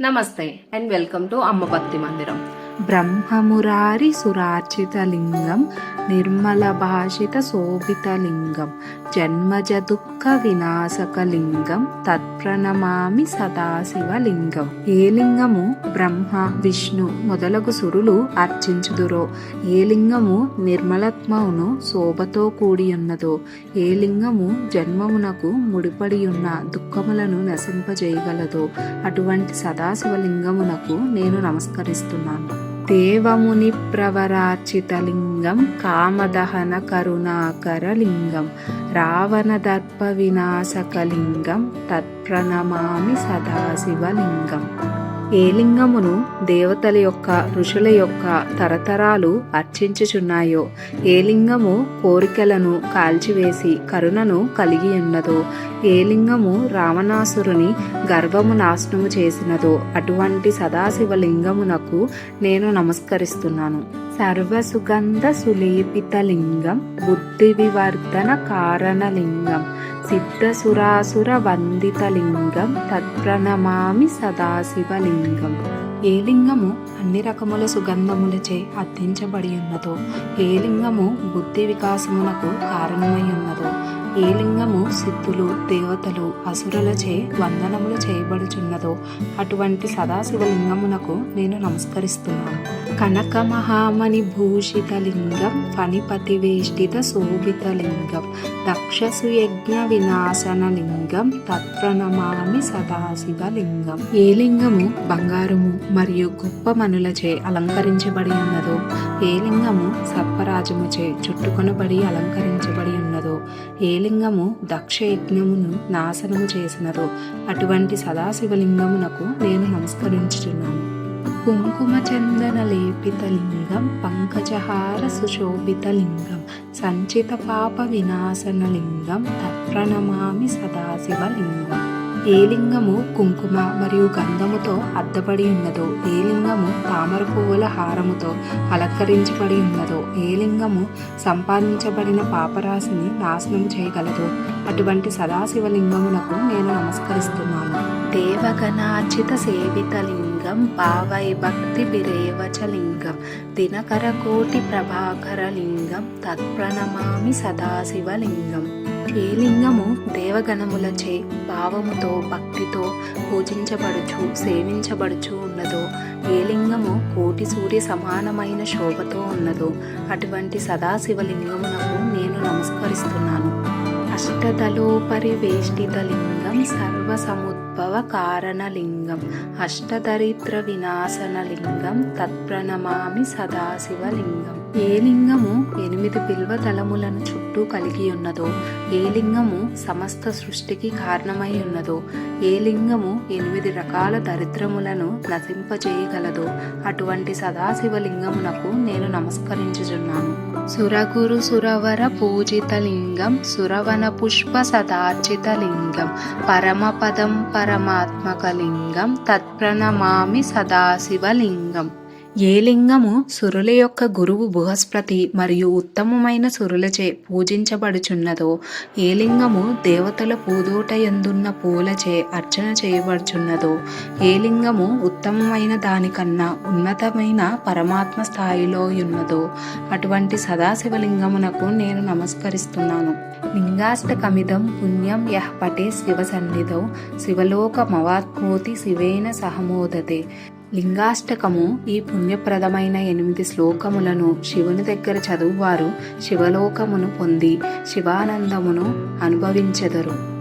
నమస్తే and welcome to అమ్మ భక్తి మందిరం. బ్రహ్మమురారి సురార్చితలింగం నిర్మల భాషిత శోభితలింగం జన్మజ దుఃఖ వినాశకలింగం తత్ప్రణమామి సదాశివలింగం. ఏ లింగము బ్రహ్మ విష్ణు మొదలగు సురులు అర్చించుదురో ఏ లింగము నిర్మలత్మమును శోభతో కూడి ఉన్నదో ఏ లింగము జన్మమునకు ముడిపడి ఉన్న దుఃఖములను నశింపజేయగలదో అటువంటి సదాశివలింగమునకు నేను నమస్కరిస్తున్నాను. దేవముని ప్రవరార్చితలింగం కామదహన కరుణాకరలింగం రావణ దర్ప వినాశకలింగం తత్ప్రణమామి సదాశివలింగం. ఏ లింగమును దేవతల యొక్క ఋషుల యొక్క తరతరాలు అర్చించుచున్నాయో ఏ లింగము కోరికలను కాల్చివేసి కరుణను కలిగి ఉన్నదో ఏ లింగము రావణాసురుని గర్వము నాశనము చేసినదో అటువంటి సదాశివ లింగమునకు నేను నమస్కరిస్తున్నాను. సర్వసుగంధ సులేపిత లింగం బుద్ధి వివర్ధన కారణలింగం. సిద్ధసురాసుర వందిత లింగం తత్ప్రణమామి సదాశివలింగం. ఏ లింగము అన్ని రకముల సుగంధములచే అర్థించబడి ఉన్నదో ఏ లింగము బుద్ధి వికాసమునకు కారణమై ఉన్నదో ఏ లింగము సిద్ధులు దేవతలు అసురులచే వందనములు చేయబడుచున్నదో అటువంటి సదాశివ లింగమునకు నేను నమస్కరిస్తున్నాను. కనక మహామణి భూషిత లింగం ఫణిపతి వేష్టిత శోభిత లింగం దక్షసు యజ్ఞ వినాశన లింగం తత్ప్రణమామి సదాశివ లింగం ఏ లింగము బంగారము మరియు గొప్ప మనులచే అలంకరించబడి ఉన్నదో ఏ లింగము సర్పరాజముచే చుట్టుకొనబడి అలంకరించబడి ఉన్నదో ఏ లింగము దక్ష యజ్ఞమును నాశనము చేసినదో అటువంటి సదాశివలింగమునకు నేను నమస్కరించుతున్నాను కుంకుమచందనలేపితలింగం లేపిత లింగం పంకజహార సుశోభిత లింగం సంచిత పాప వినాశన లింగం తత్ప్రణమామి సదాశివ లింగం ఏ లింగము కుంకుమ మరియు గంధముతో అద్దబడి ఉన్నదో ఏ లింగము తామర పువ్వుల హారముతో అలంకరించబడి ఉన్నదో ఏ లింగము సంపాదించబడిన పాపరాశిని నాశనం చేయగలదో అటువంటి సదాశివలింగమునకు నేను నమస్కరిస్తున్నాను. దేవగణార్చిత సేవిత లింగం పావై భక్తి విరేవచలింగం. దినకర కోటి ప్రభాకర లింగం తత్ప్రణమామి సదాశివలింగం. ఏ లింగము దేవగణములచే భావముతో భక్తితో పూజించబడుచు సేవించబడుచు ఉన్నదో ఏ లింగము కోటి సూర్య సమానమైన శోభతో ఉన్నదో అటువంటి సదాశివలింగమునకు నేను నమస్కరిస్తున్నాను. లింగం లింగం సర్వసముద్భవ కారణలింగం అష్టదరిద్ర వినాశన లింగం తత్ప్రణమామి సదాశివలింగం. ఏ లింగము ఎనిమిది బిల్వ తలములను చుట్టూ కలిగి ఉన్నదో ఏ లింగము సమస్త సృష్టికి కారణమై ఉన్నదో ఏ లింగము ఎనిమిది రకాల దరిద్రములను నశింపచేయగలదో అటువంటి సదాశివలింగమునకు నేను నమస్కరించుచున్నాను. సురగురు సురవర పూజిత లింగం సురవన పుష్ప సదార్చిత లింగం परमपदं परमात्मकलिङ्गं तत्प्रणमामि सदाशिवलिङ्गम्। ఏ లింగము సురుల యొక్క గురువు బృహస్పతి మరియు ఉత్తమమైన సురులచే పూజించబడుచున్నదో ఏ లింగము దేవతల పూదోట ఎందున్న పూలచే అర్చన చేయబడుచున్నదో ఏ లింగము ఉత్తమమైన దానికన్నా ఉన్నతమైన పరమాత్మ స్థాయిలో ఉన్నదో అటువంటి సదాశివలింగమునకు నేను నమస్కరిస్తున్నాను. లింగాష్టకమిదం పుణ్యం యహ్ పటే శివ సన్నిధౌ శివలోకమవాత్మోతి శివేన సహమోదతే. లింగాష్టకము ఈ పుణ్యప్రదమైన ఎనిమిది శ్లోకములను శివుని దగ్గర చదువువారు శివలోకమును పొంది శివానందమును అనుభవించెదరు.